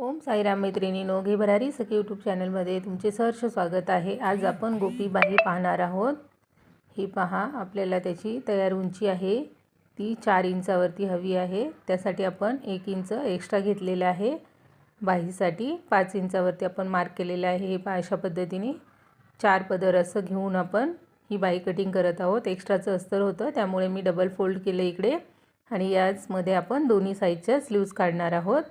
ओम साईराम मैत्रिणीनो घे भरारी सखी यूट्यूब चॅनलमध्ये तुमचे सहर्ष स्वागत आहे. आज आपण गोपीबाई पाहणार आहोत. ही पहा आपल्याला त्याची तयार उंची आहे. ती चार इंचावरती हवी आहे. त्यासाठी आपण एक इंच एक्स्ट्रा घेतलेलं आहे. बाहीसाठी पाच इंचावरती आपण मार्क केलेलं आहे. हे पहा अशा पद्धतीने चार पदर असं घेऊन आपण ही बाई कटिंग करत आहोत. एक्स्ट्राचं अस्तर होतं त्यामुळे मी डबल फोल्ड केलं इकडे. आणि याचमध्ये आपण दोन्ही साईडच्या स्लीव्ज काढणार आहोत.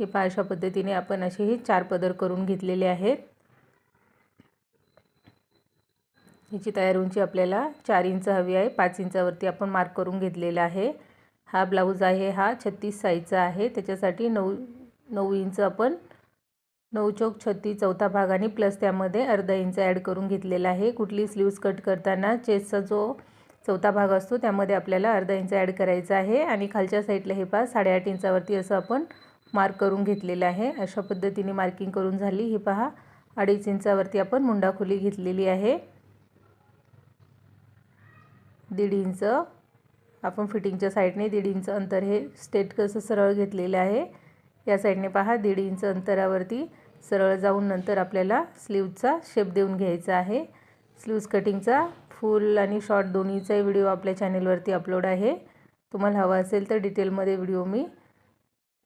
हे पहा अशा पद्धतीने आपण असे हे चार पदर करून घेतलेले आहेत. ह्याची तयार उंची आपल्याला चार इंच हवी आहे. पाच इंचावरती आपण मार्क करून घेतलेला आहे. हा ब्लाऊज आहे हा छत्तीस साईजचा आहे. त्याच्यासाठी नऊ नऊ इंच आपण नऊ चौक छत्तीस चौथा भाग आणि प्लस त्यामध्ये अर्धा इंच ॲड करून घेतलेला आहे. कुठली स्लीव्ज कट करताना चेस्टचा जो चौथा भाग असतो त्यामध्ये आपल्याला अर्धा इंच ॲड करायचा आहे. आणि खालच्या साईडला हे पहा साडेआठ इंचावरती असं आपण मार्क करून घेतलेलं आहे. अशा पद्धतीने मार्किंग करून झाली. हे पहा. अडीच इंचावरती आपण मुंडाखोली घेतलेली आहे. दीड इंच. आपण फिटिंगच्या साईडने दीड इंच अंतर हे स्टेट कसं सरळ घेतलेलं आहे. या साईडने पहा. दीड इंच अंतरावरती सरळ जाऊन नंतर आपल्याला स्लीवचा शेप देऊन घ्यायचा आहे. स्लीव्ज कटिंगचा फुल आणि शॉर्ट दोन्हीचाही व्हिडिओ आपल्या चॅनेलवरती अपलोड आहे. तुम्हाला हवा असेल तर डिटेलमध्ये व्हिडिओ मी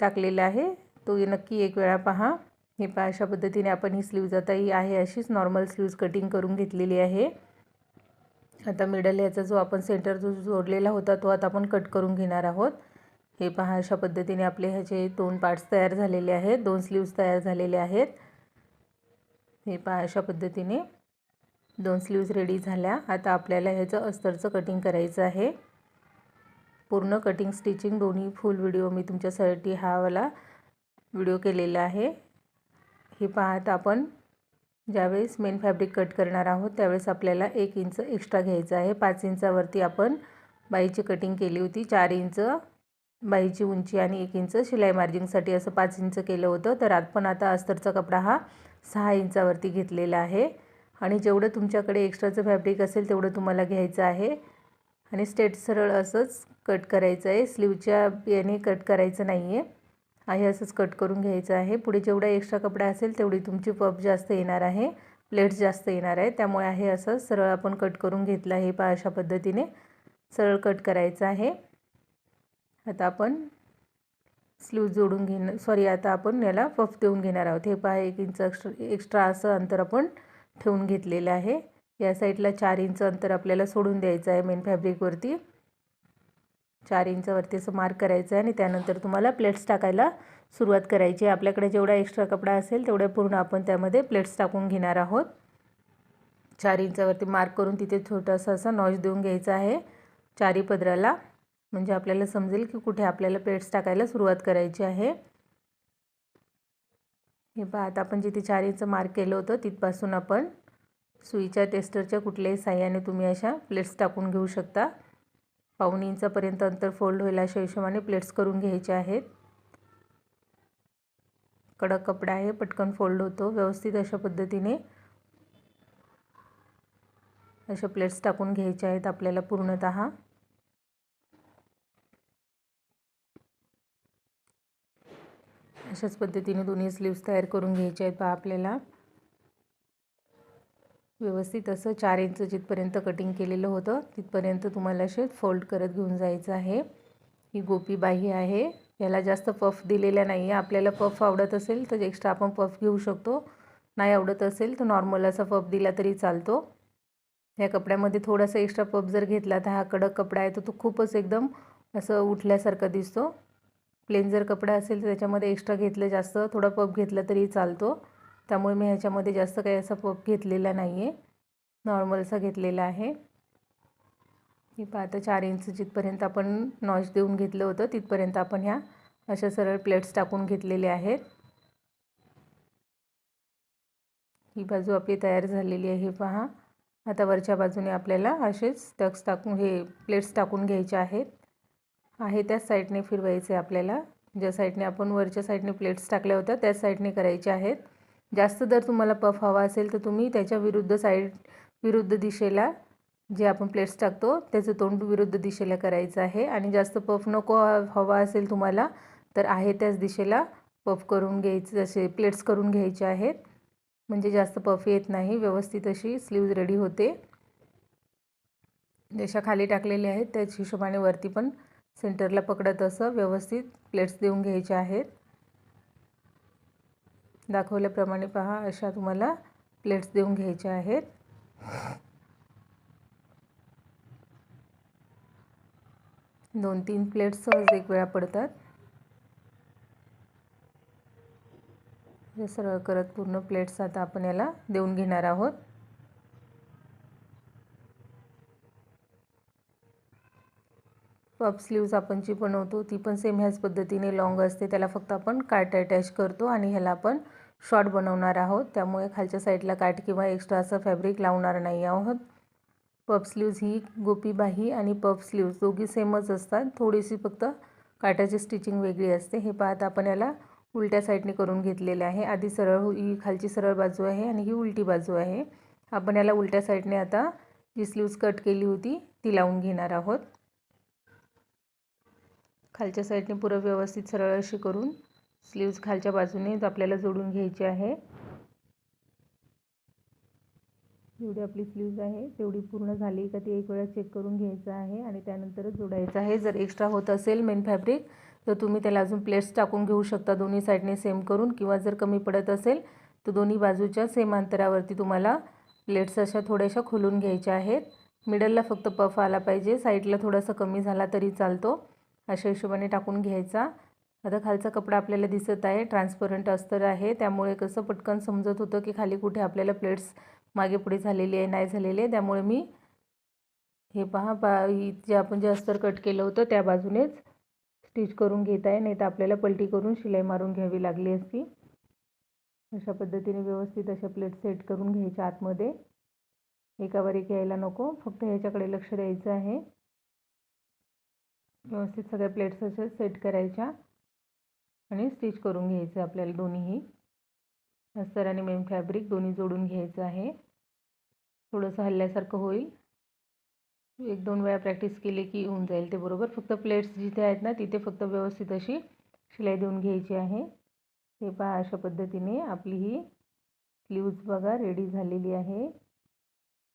टाकलेला आहे. तो नक्की एक वेळा पहा. हे पहा अशा पद्धतीने आपण ही स्लीव्ज आता ही आहे अशीच नॉर्मल स्लीव्ज कटिंग करून घेतलेली आहे. आता मिडल ह्याचा जो आपण सेंटर जो जोडलेला होता तो आता आपण कट करून घेणार आहोत. हे पहा अशा पद्धतीने आपले ह्याचे दोन पार्ट्स तयार झालेले आहेत. दोन स्लीव्ज तयार झालेले आहेत. हे पहा अशा पद्धतीने दोन स्लीव्ज रेडी झाल्या. आता आपल्याला ह्याचं अस्तरचं कटिंग करायचं आहे. पूर्ण कटिंग स्टिचिंग दोन्ही फुल व्हिडिओ मी तुमच्यासाठी हा वाला व्हिडिओ केलेला आहे. हे पाहत आपण ज्यावेळेस मेन फॅब्रिक कट करणार आहोत त्यावेळेस आपल्याला एक इंच एक्स्ट्रा घ्यायचं आहे. पाच इंचावरती आपण बाईची कटिंग केली होती. चार इंच बाईची उंची आणि एक इंच शिलाई मार्जिंगसाठी असं पाच इंच केलं होतं. तर आपण आता अस्तरचा कपडा हा सहा इंचावरती घेतलेला आहे. आणि जेवढं तुमच्याकडे एक्स्ट्राचं फॅब्रिक असेल तेवढं तुम्हाला घ्यायचं आहे. आणि स्टेट सरळ असंच कट करायचं आहे. स्लीवच्या याने कट करायचं नाही आहे आहे असंच कट करून घ्यायचं आहे. पुढे जेवढा एक्स्ट्रा कपडा असेल तेवढी तुमची पप जास्त येणार आहे. प्लेट्स जास्त येणार आहे त्यामुळे आहे असं सरळ आपण कट करून घेतलं आहे पा अशा पद्धतीने. सरळ कट करायचं आहे. आता आपण स्लीव जोडून घेणं सॉरी आता आपण याला पफ देऊन घेणार आहोत. हे पहा एक इंच एक्स्ट्रा एक्स्ट्रा असं अंतर आपण ठेवून घेतलेलं आहे. या साईडला चार इंच अंतर आपल्याला सोडून द्यायचं आहे मेन फॅब्रिकवरती चार इंचावरती असं मार्क करायचं आहे आणि त्यानंतर तुम्हाला प्लेट्स टाकायला सुरुवात करायची आहे. आपल्याकडे जेवढा एक्स्ट्रा कपडा असेल तेवढ्या पूर्ण आपण त्यामध्ये प्लेट्स टाकून घेणार आहोत. चार इंचावरती मार्क करून तिथे छोटासा असा नॉच देऊन घ्यायचा आहे. चारी पदराला. म्हणजे आपल्याला समजेल की कुठे आपल्याला प्लेट्स टाकायला सुरुवात करायची आहे. हे पहा आता आपण जिथे चार इंच मार्क केलं होतं तिथपासून आपण सुईच्या टेस्टरच्या कुठल्याही साह्याने तुम्ही अशा प्लेट्स टाकून घेऊ शकता. पाऊन इंचापर्यंत अंतर फोल्ड होईल अशा हिशोबाने प्लेट्स करून घ्यायचे आहेत. कडक कपडा आहे पटकन फोल्ड होतो व्यवस्थित अशा पद्धतीने अशा प्लेट्स टाकून घ्यायचे आहेत आपल्याला पूर्णत. अशाच पद्धतीने दोन्ही स्लीव्स तयार करून घ्यायचे आहेत पहा आपल्याला. व्यवस्थित असं चार इंच जिथपर्यंत कटिंग केलेलं होतं तिथपर्यंत तुम्हाला असे फोल्ड करत घेऊन जायचं आहे. ही गोपी बाही आहे. याला जास्त पफ दिलेला नाही आहे आपल्याला पफ आवडत असेल तर एक्स्ट्रा आपण पफ घेऊ शकतो. नाही आवडत असेल तर नॉर्मल असा पफ दिला तरी चालतो. या कपड्यामध्ये थोडासा एक्स्ट्रा पफ जर घेतला तर हा कडक कपडा आहे तर तो खूपच एकदम असं उठल्यासारखा दिसतो. प्लेन जर कपडा असेल तर त्याच्यामध्ये एक्स्ट्रा घेतलं जास्त थोडा पफ घेतला तरी चालतो. त्यामुळे मी ह्याच्यामध्ये जास्त काही असा पप घेतलेला नाही आहे नॉर्मलचा घेतलेला आहे. मी पाहता चार इंच जिथपर्यंत आपण नॉच देऊन घेतलं होतं तिथपर्यंत आपण ह्या अशा सरळ प्लेट्स टाकून घेतलेले आहेत. ही बाजू आपली तयार झालेली आहे पहा. आता वरच्या बाजूने आपल्याला असेच टक्स टाकून हे प्लेट्स टाकून घ्यायचे आहेत. आहे त्याच साईडने फिरवायचे आपल्याला. ज्या साईडने आपण वरच्या साईडने प्लेट्स टाकल्या होत्या त्याच साईडने करायचे आहेत. जास्त जर तुम्हाला पफ हवा असेल तर तुम्ही त्याच्या विरुद्ध साईड विरुद्ध दिशेला जे आपण प्लेट्स टाकतो त्याचं तोंड विरुद्ध दिशेला करायचं आहे. आणि जास्त पफ नको हवा असेल तुम्हाला तर आहे त्याच दिशेला पफ करून घ्यायचे असे प्लेट्स करून घ्यायचे आहेत. म्हणजे जास्त पफ येत नाही व्यवस्थित अशी स्लीव्ज रेडी होते. जशा खाली टाकलेल्या आहेत त्याच हिशोबाने वरती पण सेंटरला पकडत असं व्यवस्थित प्लेट्स देऊन घ्यायचे आहेत. दाखवल्याप्रमाणे पहा अशा तुम्हाला प्लेट्स देऊन घ्यायच्या आहेत. दोन तीन प्लेट्स सहज एक वेळा पडतात. सरळ करत पूर्ण प्लेट्स आता आपण याला देऊन घेणार आहोत. पप स्लीव्ज आपण जी बनवतो ती पण सेम ह्याच पद्धतीने लॉंग असते. त्याला फक्त आपण काट अटॅच करतो आणि ह्याला आपण शॉर्ट बनवणार आहोत. त्यामुळे खालच्या साईडला काट किंवा एक्स्ट्रा असं फॅब्रिक लावणार नाही आहोत. पप स्लीव्ज ही गोपीबाही आणि पप स्लीव्ज दोघी सेमच असतात. थोडीशी फक्त काटाची स्टिचिंग वेगळी असते. हे पाहता आपण याला उलट्या साईडने करून घेतलेले आहे. आधी सरळ हो, ही खालची सरळ बाजू आहे आणि ही उलटी बाजू आहे. आपण याला उलट्या साईडने आता जी स्लीव्ज कट केली होती ती लावून घेणार आहोत. खालच्या साईडने पुरं व्यवस्थित सरळ अशी करून स्लीव्ज खालच्या बाजूने आपल्याला जोडून घ्यायची आहे. जेवढी आपली स्लीव्ज आहे तेवढी पूर्ण झाली का ती एक वेळा चेक करून घ्यायचं आहे आणि त्यानंतरच जोडायचं आहे. जर एक्स्ट्रा होत असेल मेन फॅब्रिक तर तुम्ही त्याला अजून प्लेट्स टाकून घेऊ शकता. दोन्ही साईडने सेम करून किंवा जर कमी पडत असेल तर दोन्ही बाजूच्या सेम अंतरावरती तुम्हाला प्लेट्स अशा थोड्याशा खोलून घ्यायच्या आहेत. मिडलला फक्त पफ आला पाहिजे. साईडला थोडासा कमी झाला तरी चालतो. अशा हिशोबाने टाकून घ्यायचा. आता खालचा कपडा आपल्याला दिसत आहे. ट्रान्सपरंट अस्तर आहे. त्यामुळे कसं पटकन समजत होतं की खाली कुठे आपल्याला प्लेट्स मागे पुढे झालेली आहे नाही झालेली आहे. त्यामुळे मी हे पहा पा जे आपण जे अस्तर कट केलं होतं त्या बाजूनेच स्टिच करून घेत आहे. नाही तर आपल्याला पलटी करून शिलाई मारून घ्यावी लागली असती. अशा पद्धतीने व्यवस्थित अशा प्लेट सेट करून घ्यायच्या आतमध्ये. एकावर एक यायला नको. फक्त ह्याच्याकडे लक्ष द्यायचं आहे. व्यवस्थित सगळ्या प्लेट्स अशा सेट करायच्या आणि स्टिच करून घ्यायचं आपल्याला दोन्हीही. अस्तर आणि मेन फॅब्रिक दोन्ही जोडून घ्यायचं आहे. थोडंसं हल्ल्यासारखं होईल. एक दोन वेळा प्रॅक्टिस केली की होऊन जाईल ते बरोबर. फक्त प्लेट्स जिथे आहेत ना तिथे फक्त व्यवस्थित अशी शिलाई देऊन घ्यायची आहे. हे पहा अशा पद्धतीने आपली ही स्लीव्ज बघा रेडी झालेली आहे.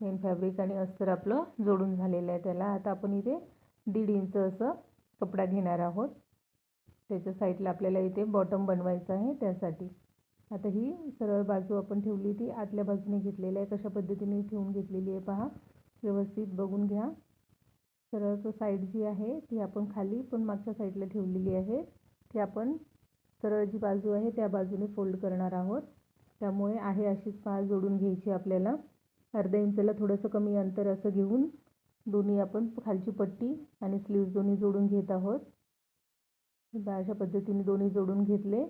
मेन फॅब्रिक आणि अस्तर आपलं जोडून झालेलं आहे. त्याला आता आपण इथे दीड इंच असं कपडा घेणार आहोत. त्याच्या साईडला आपल्याला इथे बॉटम बनवायचं आहे त्यासाठी. आता ही सरळ बाजू आपण ठेवली ती आतल्या बाजूने घेतलेली आहे. कशा पद्धतीने ठेवून घेतलेली आहे पहा. व्यवस्थित बघून घ्या. सरळ तो साईड जी आहे ती आपण खाली पण मागच्या साईडला ठेवलेली आहे. ती आपण सरळ जी बाजू आहे त्या बाजूने फोल्ड करणार आहोत. त्यामुळे आहे अशीच पहा जोडून घ्यायची आपल्याला. अर्ध्या इंचला थोडंसं कमी अंतर असं घेऊन दोन्ही आपण खालची पट्टी आणि स्लीव्ज दोन्ही जोडून घेत आहोत. अशा पद्धतीने दोन्ही जोडून घेतले.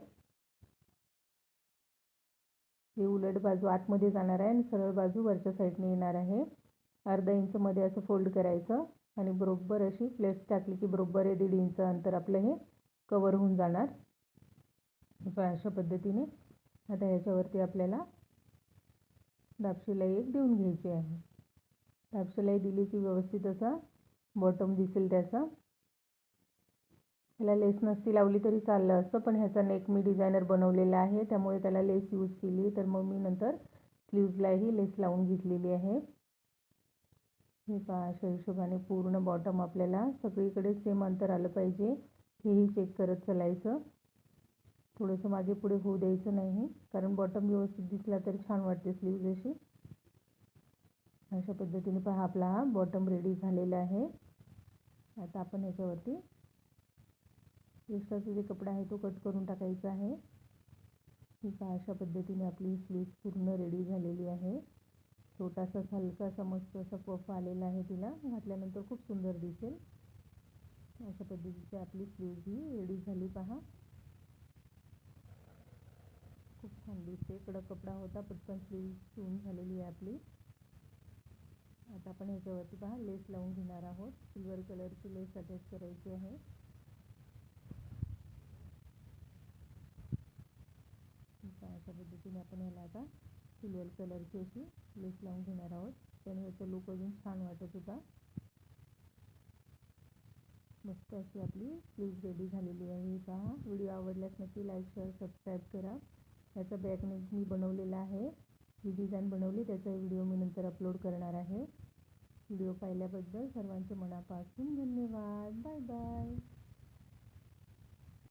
हे उलट बाजू आतमध्ये जाणार आहे आणि सरळ बाजू वरच्या साईडने येणार आहे. अर्धा इंचमध्ये असं फोल्ड करायचं आणि बरोबर अशी प्लेट्स टाकली की बरोबर आहे दीड इंच अंतर आपलं हे कवर होऊन जाणार. अशा पद्धतीने आता ह्याच्यावरती आपल्याला दाबशिलाई एक देऊन घ्यायची आहे. दाबशिलाई दिली की व्यवस्थित असा बॉटम दिसेल त्याचा. ह्याला लेस नसती लावली तरी चाललं असतं पण ह्याचा नेक मी डिझायनर बनवलेला आहे त्यामुळे त्याला लेस यूज केली. तर मग मी नंतर स्लीव्जलाही लेस लावून घेतलेली आहे. हे पहा अशा हिशोबाने पूर्ण बॉटम आपल्याला सगळीकडे सेम अंतर आलं पाहिजे. हेही चेक करत चालायचं. थोडंसं मागे पुढे होऊ द्यायचं नाही कारण बॉटम व्यवस्थित दिसला तरी छान वाटते स्लीव्ज अशी. अशा पद्धतीने पहा आपला हा बॉटम रेडी झालेला आहे. आता आपण ह्याच्यावरती एक्स्ट्राचा जे कपडा आहे तो कट करून टाकायचा आहे. ठीक आहे अशा पद्धतीने आपली स्लीव पूर्ण रेडी झालेली आहे. छोटासा हलकासा मस्त असा पफ आलेला आहे तिला. घातल्यानंतर खूप सुंदर दिसेल. अशा पद्धतीची आपली स्लीव्ज ही रेडी झाली पहा. खूप छान दिसते. कडक कपडा होता पटकन स्लीव शिवून झालेली आहे आपली. आता आपण ह्याच्यावरती पहा लेस लावून घेणार आहोत. सिल्वर कलरची लेस अटॅच करायची आहे. अशा पद्धतीने आपण ह्याला आता सिल्वर कलरची अशी लेस लावून घेणार आहोत. त्याने याचा लुक अजून छान वाटत होता. मस्त अशी आपली स्लीव्ज रेडी झालेली आहे. पहा व्हिडिओ व्हिडिओ आवडल्यास नक्की लाईक शेअर सबस्क्राईब करा. याचा बॅकनेक मी बनवलेला आहे. ही डिझाईन बनवली त्याचा व्हिडिओ मी नंतर अपलोड करणार आहे. व्हिडिओ पाहिल्याबद्दल सर्वांचे मनापासून धन्यवाद. Bye bye.